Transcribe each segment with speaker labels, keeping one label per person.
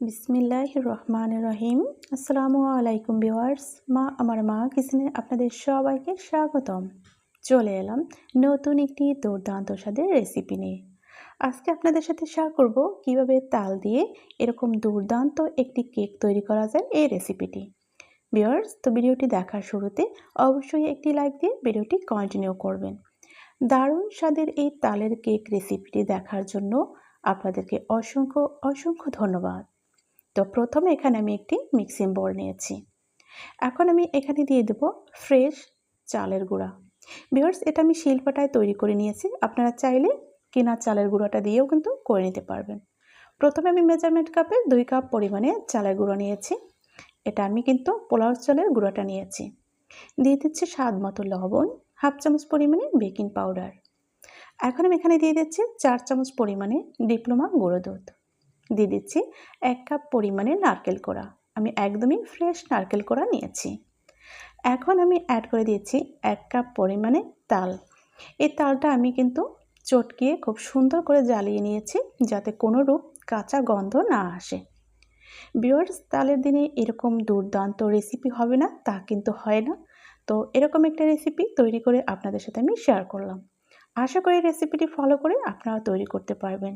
Speaker 1: বিসমিল্লাহ রহমান রহিম। আসসালামু আলাইকুম ভিওয়ার্স মা, আমার মা কিচেনে আপনাদের সবাইকে স্বাগতম। চলে এলাম নতুন একটি দুর্দান্ত স্বাদের রেসিপি নিয়ে। আজকে আপনাদের সাথে শেয়ার করব কীভাবে তাল দিয়ে এরকম দুর্দান্ত একটি কেক তৈরি করা যায় এই রেসিপিটি ভিওয়ার্স তো ভিডিওটি দেখার শুরুতে অবশ্যই একটি লাইক দিয়ে ভিডিওটি কন্টিনিউ করবেন। দারুণ স্বাদের এই তালের কেক রেসিপিটি দেখার জন্য আপনাদেরকে অসংখ্য অসংখ্য ধন্যবাদ। তো প্রথমে এখানে আমি একটি মিক্সিং বোল নিয়েছি। এখন আমি এখানে দিয়ে দেব ফ্রেশ চালের গুঁড়া। বিয়ার্স এটা আমি শিল্পটায় তৈরি করে নিয়েছি। আপনারা চাইলে কেনা চালের গুঁড়োটা দিয়েও কিন্তু করে নিতে পারবেন। প্রথমে আমি মেজারমেন্ট কাপে দুই কাপ পরিমাণে চালের গুঁড়ো নিয়েছি। এটা আমি কিন্তু পোলাও চালের গুঁড়োটা নিয়েছি। দিয়ে দিচ্ছি স্বাদ মতো লবণ, হাফ চামচ পরিমাণে বেকিং পাউডার এখন আমি এখানে দিয়ে দিচ্ছি চার চামচ পরিমাণে ডিপ্লোমা গুঁড়ো দুধ। দিয়ে দিচ্ছি এক কাপ পরিমাণে নারকেল কোড়া। আমি একদমই ফ্রেশ নারকেল কোড়া নিয়েছি। এখন আমি অ্যাড করে দিয়েছি এক কাপ পরিমাণে তাল। এই তালটা আমি কিন্তু চটকিয়ে খুব সুন্দর করে জ্বালিয়ে নিয়েছি যাতে কোনো রূপ কাঁচা গন্ধ না আসে। বিয়ার্স তালের দিনে এরকম দুর্দান্ত রেসিপি হবে না, তা কিন্তু হয় না। তো এরকম একটা রেসিপি তৈরি করে আপনাদের সাথে আমি শেয়ার করলাম। আশা করি রেসিপিটি ফলো করে আপনারা তৈরি করতে পারবেন।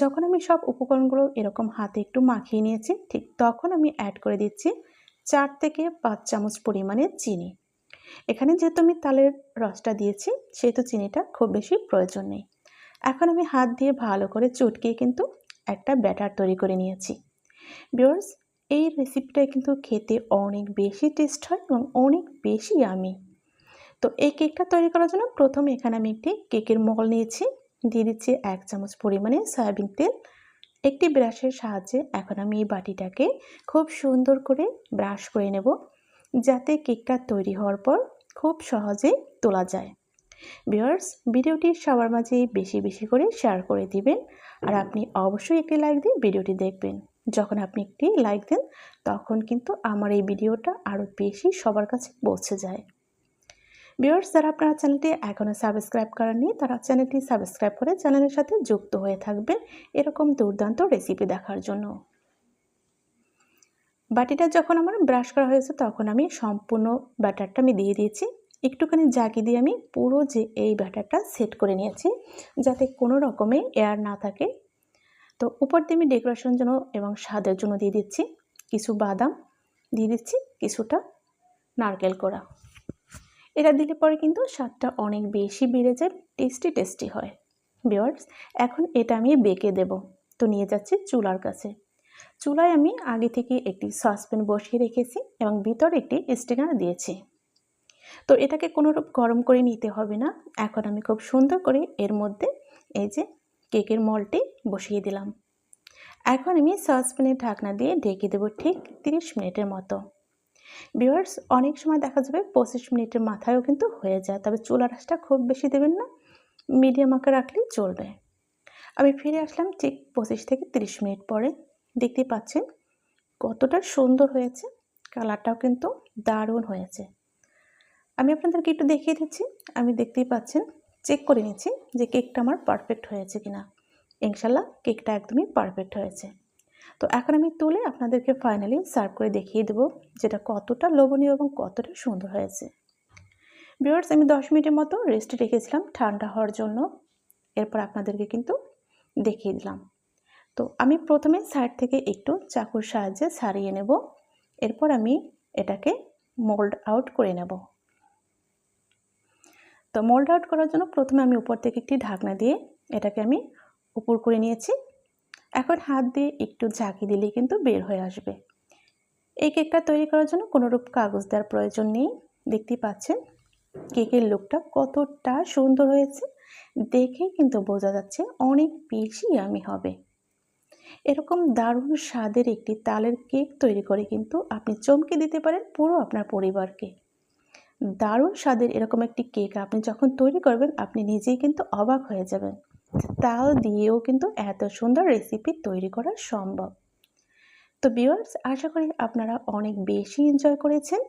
Speaker 1: যখন আমি সব উপকরণগুলো এরকম হাতে একটু মাখিয়ে নিয়েছি, ঠিক তখন আমি অ্যাড করে দিচ্ছি চার থেকে পাঁচ চামচ পরিমাণে চিনি। এখানে যেহেতু আমি তালের রসটা দিয়েছি, সেহেতু চিনিটা খুব বেশি প্রয়োজন নেই। এখন আমি হাত দিয়ে ভালো করে চটকিয়ে কিন্তু একটা ব্যাটার তৈরি করে নিয়েছি। বিয়ার্স এই রেসিপিটা কিন্তু খেতে অনেক বেশি টেস্ট হয় এবং অনেক বেশি আমি তো এই কেকটা তৈরি করার জন্য প্রথমে এখানে আমি একটি কেকের মল নিয়েছি। দিয়ে দিচ্ছি এক চামচ পরিমাণে সয়াবিন তেল, একটি ব্রাশের সাহায্যে এখন আমি এই বাটিটাকে খুব সুন্দর করে ব্রাশ করে নেব, যাতে কেকটা তৈরি হওয়ার পর খুব সহজে তোলা যায়। বিয়ার্স ভিডিওটি সবার মাঝে বেশি বেশি করে শেয়ার করে দিবেন আর আপনি অবশ্যই একটি লাইক দিয়ে ভিডিওটি দেখবেন। যখন আপনি একটি লাইক দেন, তখন কিন্তু আমার এই ভিডিওটা আরও বেশি সবার কাছে পৌঁছে যায়। ভিউয়ার্স যারা আপনারা চ্যানেলটি এখনও সাবস্ক্রাইব করেননি, তারা চ্যানেলটি সাবস্ক্রাইব করে চ্যানেলের সাথে যুক্ত হয়ে থাকবেন এরকম দুর্দান্ত রেসিপি দেখার জন্য। বাটিটা যখন আমার ব্রাশ করা হয়েছে, তখন আমি সম্পূর্ণ ব্যাটারটা আমি দিয়ে দিয়েছি। একটুখানি জাগি দিয়ে আমি পুরো যে এই ব্যাটারটা সেট করে নিয়েছি, যাতে কোনো রকমে এয়ার না থাকে। তো উপর দিয়ে আমি ডেকোরেশনের জন্য এবং স্বাদের জন্য দিয়ে দিচ্ছি কিছু বাদাম, দিয়ে দিচ্ছি কিছুটা নারকেল কোড়া। এটা দিলে পরে কিন্তু স্বাদটা অনেক বেশি বেড়ে যায় টেস্টি টেস্টি হয়। বিয়ার্স এখন এটা আমি বেঁকে দেব। তো নিয়ে যাচ্ছি চুলার কাছে। চুলায় আমি আগে থেকে একটি সসপ্যান বসিয়ে রেখেছি এবং ভিতরে একটি স্টেনার দিয়েছি। তো এটাকে কোনোরূপ গরম করে নিতে হবে না। এখন আমি খুব সুন্দর করে এর মধ্যে এই যে কেকের মলটি বসিয়ে দিলাম। এখন আমি সসপ্যানের ঢাকনা দিয়ে ঢেকে দেবো ঠিক তিরিশ মিনিটের মতো। ভিউয়ার্স অনেক সময় দেখা যাবে পঁচিশ মিনিটের মাথায়ও কিন্তু হয়ে যায়, তবে চুলা রাসটা খুব বেশি দেবেন না মিডিয়াম আঁকে রাখলেই চলবে। আমি ফিরে আসলাম ঠিক পঁচিশ থেকে তিরিশ মিনিট পরে। দেখতে পাচ্ছেন কতটা সুন্দর হয়েছে, কালারটাও কিন্তু দারুণ হয়েছে। আমি আপনাদেরকে একটু দেখিয়ে দিচ্ছি, আমি দেখতেই পাচ্ছেন চেক করে নিচ্ছি যে কেকটা আমার পারফেক্ট হয়েছে কিনা। ইনশাল্লাহ কেকটা একদমই পারফেক্ট হয়েছে। তো এখন আমি তুলে আপনাদেরকে ফাইনালি সার্ভ করে দেখিয়ে দেবো যেটা কতটা লোভনীয় এবং কতটা সুন্দর হয়েছে। ভিউয়ার্স আমি দশ মিনিটের মতো রেস্টে রেখেছিলাম ঠান্ডা হওয়ার জন্য। এরপর আপনাদেরকে কিন্তু দেখিয়ে দিলাম। তো আমি প্রথমে সাইড থেকে একটু চাকুর সাহায্যে সারিয়ে নেব। এরপর আমি এটাকে মোল্ড আউট করে নেব। তো মোল্ড আউট করার জন্য প্রথমে আমি উপর থেকে একটি ঢাকনা দিয়ে এটাকে আমি উপর করে নিয়েছি। এখন হাত দিয়ে একটু ঝাঁকি দিলেই কিন্তু বের হয়ে আসবে। এই কেকটা তৈরি করার জন্য কোনোরূপ কাগজ দেওয়ার প্রয়োজন নেই। দেখতে পাচ্ছেন, কেকের লুকটা কতটা সুন্দর হয়েছে। দেখে কিন্তু বোঝা যাচ্ছে অনেক বেশি আমি হবে। এরকম দারুণ স্বাদের একটি তালের কেক তৈরি করে কিন্তু আপনি চমকে দিতে পারেন পুরো আপনার পরিবারকে। দারুণ স্বাদের এরকম একটি কেক আপনি যখন তৈরি করবেন, আপনি নিজেই কিন্তু অবাক হয়ে যাবেন। তাল দিয়েও কিন্তু এত সুন্দর রেসিপি তৈরি করা সম্ভব। তো ভিউয়ার্স আশা করি আপনারা অনেক বেশি এনজয় করেছেন।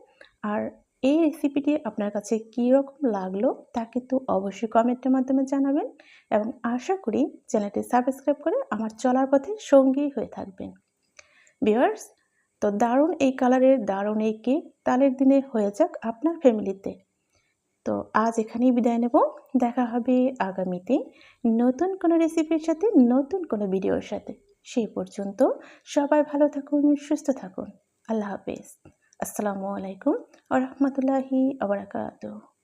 Speaker 1: আর এই রেসিপিটি আপনার কাছে কী রকম লাগল তা কিন্তু অবশ্যই কমেন্টের মাধ্যমে জানাবেন। এবং আশা করি চ্যানেলটি সাবস্ক্রাইব করে আমার চলার পথে সঙ্গী হয়ে থাকবেন। বিয়ার্স তো দারুণ এই কালারের দারুণ এই কেক তালের দিনে হয়ে যাক আপনার ফ্যামিলিতে তো আজ এখানেই বিদায় নেব। দেখা হবে আগামীতে নতুন কোনো রেসিপির সাথে, নতুন কোনো ভিডিওর সাথে। সেই পর্যন্ত সবাই ভালো থাকুন, সুস্থ থাকুন। আল্লাহ হাফেজ। আসসালামু আলাইকুম আ রহমতুল্লাহি আবরাকাতুহ